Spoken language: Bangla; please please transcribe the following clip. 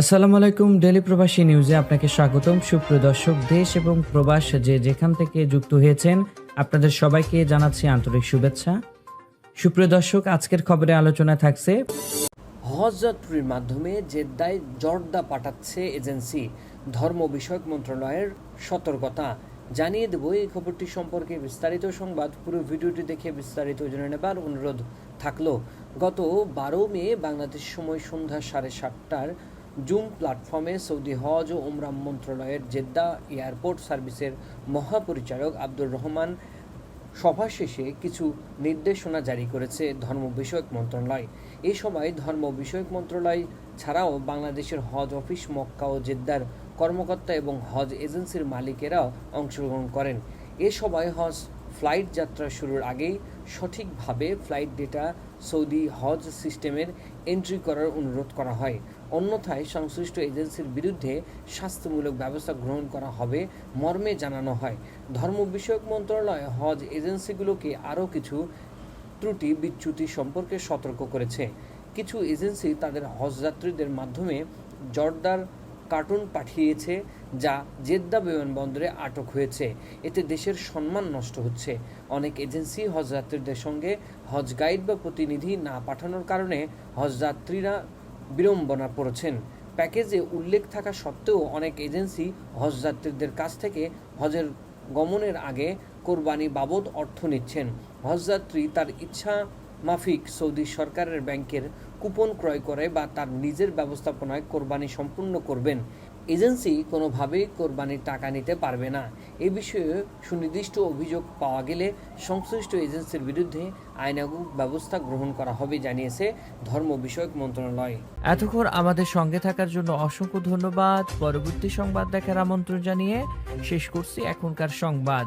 আসসালামু আলাইকুম ডেলি প্রবাসী নিউজে আপনাকে স্বাগতম। সুপ্রিয় দর্শক, দেশ এবং প্রবাস যে যেখান থেকে যুক্ত হয়েছেন, আপনাদের সবাইকে জানাচ্ছি আন্তরিক শুভেচ্ছা। সুপ্রিয় দর্শক, আজকের খবরে আলোচনা থাকছে হজ যাত্রীর মাধ্যমে জেদ্দায় জর্দা পাঠাচ্ছে এজেন্সি। ধর্ম বিষয়ক মন্ত্রণালয়ের সতর্কতা। জানিয়ে দেব, এই খবরটি সম্পর্কে বিস্তারিত সংবাদ। পুরো ভিডিওটি দেখে বিস্তারিত জেনে নেবার অনুরোধ থাকল। গত বারো মে, বাংলাদেশ সময় সন্ধ্যা সাড়ে সাতটার জুম প্ল্যাটফর্মে সৌদি হজ ও উমরা মন্ত্রণালয়ের জেদ্দা এয়ারপোর্ট সার্ভিসের মহাপরিচালক আব্দুর রহমান সভা শেষে কিছু নির্দেশনা জারি করেছে ধর্ম বিষয়ক মন্ত্রণালয়। এই সময় ধর্ম বিষয়ক মন্ত্রণালয় ছাড়াও বাংলাদেশের হজ অফিস, মক্কা ও জেদ্দার কর্মকর্তা এবং হজ এজেন্সির মালিকেরাও অংশগ্রহণ করেন। এ সময় হজ ফ্লাইট যাত্রা শুরুর আগেই সঠিকভাবে ফ্লাইট ডেটা সৌদি হজ সিস্টেমের এন্ট্রি করার অনুরোধ করা হয়। অন্যথায় সংশ্লিষ্ট এজেন্সির বিরুদ্ধে শাস্তিমূলক ব্যবস্থা গ্রহণ করা হবে মর্মে জানানো হয়। ধর্ম বিষয়ক মন্ত্রণালয় হজ এজেন্সিগুলোকে আরও কিছু ত্রুটি বিচ্যুতি সম্পর্কে সতর্ক করেছে। কিছু এজেন্সি তাদের হজযাত্রীদের মাধ্যমে জর্দার কার্টুন পাঠিয়েছে, যা জেদ্দা বিমানবন্দরে আটক হয়েছে। এতে দেশের সম্মান নষ্ট হচ্ছে। অনেক এজেন্সি হজযাত্রীদের সঙ্গে হজ গাইড বা প্রতিনিধি না পাঠানোর কারণে হজযাত্রীরা বিড়ম্বনা পড়েছেন। প্যাকেজে উল্লেখ থাকা সত্ত্বেও অনেক এজেন্সি হজযাত্রীদের কাছ থেকে হজের গমনের আগে কোরবানি বাবদ অর্থ নিচ্ছেন। হজযাত্রী তার ইচ্ছা মাফিক সৌদি সরকারের ব্যাংকের কুপন ক্রয় করে বা তার নিজের ব্যবস্থাপনায় কোরবানি সম্পূর্ণ করবেন। এজেন্সি কোনোভাবেই কোরবানির টাকা নিতে পারবে না। এ বিষয়ে সুনির্দিষ্ট অভিযোগ পাওয়া গেলে সংশ্লিষ্ট এজেন্সির বিরুদ্ধে আইনানুগ ব্যবস্থা গ্রহণ করা হবে জানিয়েছে ধর্ম বিষয়ক মন্ত্রণালয়। এতক্ষণ আমাদের সঙ্গে থাকার জন্য অসংখ্য ধন্যবাদ। পরবর্তী সংবাদ দেখার আমন্ত্রণ জানিয়ে শেষ করছি এখনকার সংবাদ।